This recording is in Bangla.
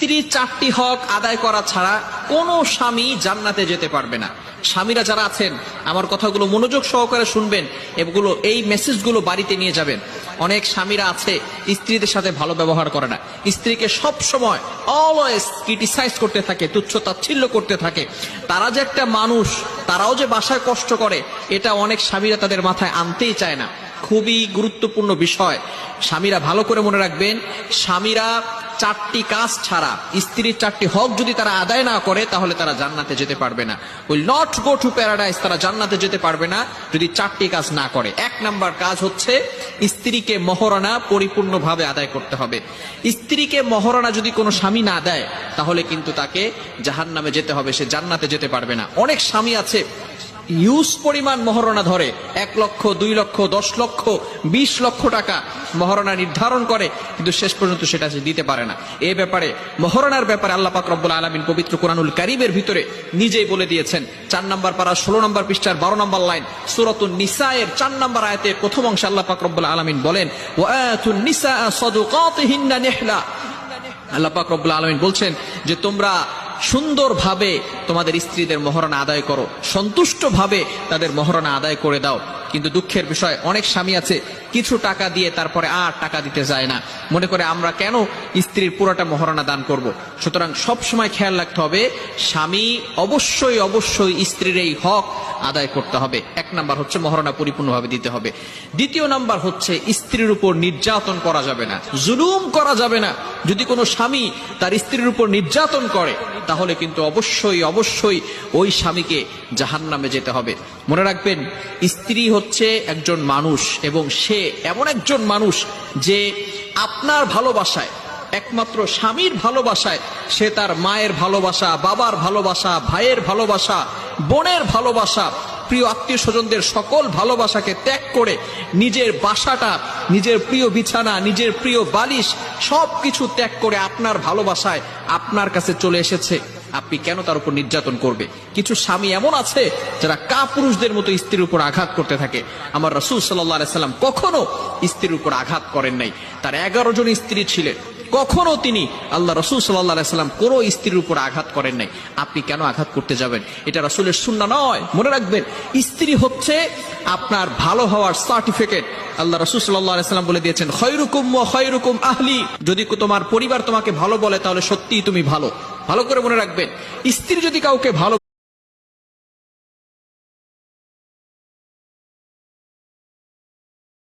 স্ত্রীর চারটি হক আদায় করা ছাড়া কোনো স্বামী জান্নাতে যেতে পারবে না। স্বামীরা যারা আছেন, আমার কথাগুলো মনোযোগ সহকারে শুনবেন, এগুলো, এই মেসেজগুলো বাড়িতে নিয়ে যাবেন। অনেক স্বামীরা আছে, স্ত্রীদের সাথে ভালো ব্যবহার করে না। স্ত্রীকে সব সময় অলওয়েজ ক্রিটিসাইজ করতে থাকে, তুচ্ছ তাচ্ছিল্য করতে থাকে। তারা যে একটা মানুষ, তারাও যে বাসায় কষ্ট করে, এটা অনেক স্বামীরা তাদের মাথায় আনতেই চায় না। খুবই গুরুত্বপূর্ণ বিষয়। স্বামীরা ভালো করে মনে রাখবেন, স্বামীরা চারটি কাজ ছাড়া, স্ত্রীর চারটি হক যদি তারা আদায় না করে, তাহলে তারা জান্নাতে যেতে পারবে না। Will not go to paradise, তারা জান্নাতে যেতে পারবে না যদি চারটি কাজ না করে। এক নাম্বার কাজ হচ্ছে, স্ত্রীকে মহারণা পরিপূর্ণভাবে আদায় করতে হবে। স্ত্রীকে মহারণা যদি কোনো স্বামী না দেয়, তাহলে কিন্তু তাকে জাহান্নামে যেতে হবে, সে জান্নাতে যেতে পারবে না। অনেক স্বামী আছে ইউজ পরিমাণ মহারণা ধরে। এক লক্ষ, দুই লক্ষ, দশ লক্ষ, বিশ লক্ষ টাকা মহারণা নির্ধারণ করে, কিন্তু শেষ পর্যন্ত সেটা সে দিতে পারে না। এ ব্যাপারে, মহারণার ব্যাপারে আল্লাহ পাক রব্বুল আলমিন পবিত্র কোরআনুল কারিমের ভিতরে নিজেই বলে দিয়েছেন, চার নম্বর পারা, ষোলো নম্বর পৃষ্ঠার বারো নম্বর লাইন, সুরতুন নিসায়ের চার নম্বর আয়াতের প্রথম অংশে আল্লাহ পাক রব্বুল আলমিন বলেন আল্লাহ পাক রব্বুল আলমিন বলছেন যে তোমরা সুন্দরভাবে তোমাদের স্ত্রীদের মহরণা আদায় করো। সন্তুষ্টভাবে তাদের মহরণা আদায় করে দাও। কিন্তু দুঃখের বিষয়, অনেক স্বামী আছে কিছু টাকা দিয়ে তারপরে আর টাকা দিতে যায় না। মনে করে আমরা কেন স্ত্রীর পুরোটা মহারণা দান করব। সুতরাং সব সময় খেয়াল রাখতে হবে, স্বামী অবশ্যই অবশ্যই স্ত্রীর এই হক আদায় করতে হবে। এক নাম্বার হচ্ছে মহারণা পরিপূর্ণভাবে দিতে হবে। দ্বিতীয় নাম্বার হচ্ছে স্ত্রীর উপর নির্যাতন করা যাবে না। জুলুম করা যাবে না। যদি কোনো স্বামী তার স্ত্রীর উপর নির্যাতন করে, তাহলে কিন্তু অবশ্যই অবশ্যই ওই স্বামীকে জাহান নামে যেতে হবে। মনে রাখবেন, স্ত্রী হচ্ছে একজন মানুষ এবং সে এমন একজন মানুষ যে আপনার ভালোবাসায়, একমাত্র স্বামীর ভালোবাসায়, সে তার মায়ের ভালোবাসা, বাবার ভালোবাসা, ভাইয়ের ভালোবাসা, বোনের ভালোবাসা, প্রিয় আত্মীয় স্বজনদের সকল ভালোবাসাকে ত্যাগ করে নিজের বাসাটা, নিজের প্রিয় বিছানা, নিজের প্রিয় বালিশ সব কিছু ত্যাগ করে আপনার ভালোবাসায় আপনার কাছে চলে এসেছে। আপনি কেন তার উপর নির্যাতন করবে? কিছু স্বামী এমন আছে যারা কা পুরুষদের মতো স্ত্রীর উপর আঘাত করতে থাকে। আমার রসুল সাল্লাহ সাল্লাম কখনো স্ত্রীর উপর আঘাত করেন নাই। তার এগারো জন স্ত্রী ছিলেন। কখনো তিনি আল্লাহ রসুল সাল্লাহ সাল্লাম কোনো স্ত্রীর উপর আঘাত করেন নাই। আপনি কেন আঘাত করতে যাবেন? এটা রসুলের শূন্য নয়। মনে রাখবেন, স্ত্রী হচ্ছে আপনার ভালো হওয়ার সার্টিফিকেট আল্লাহ রসুল সাল্লাম বলে দিয়েছেন খয়রুকুম ও খয়রুকুম আহলি। যদি তোমার পরিবার তোমাকে ভালো বলে, তাহলে সত্যিই তুমি ভালো। ভালো করে মনে রাখবেন, স্ত্রী যদি কাউকে ভালো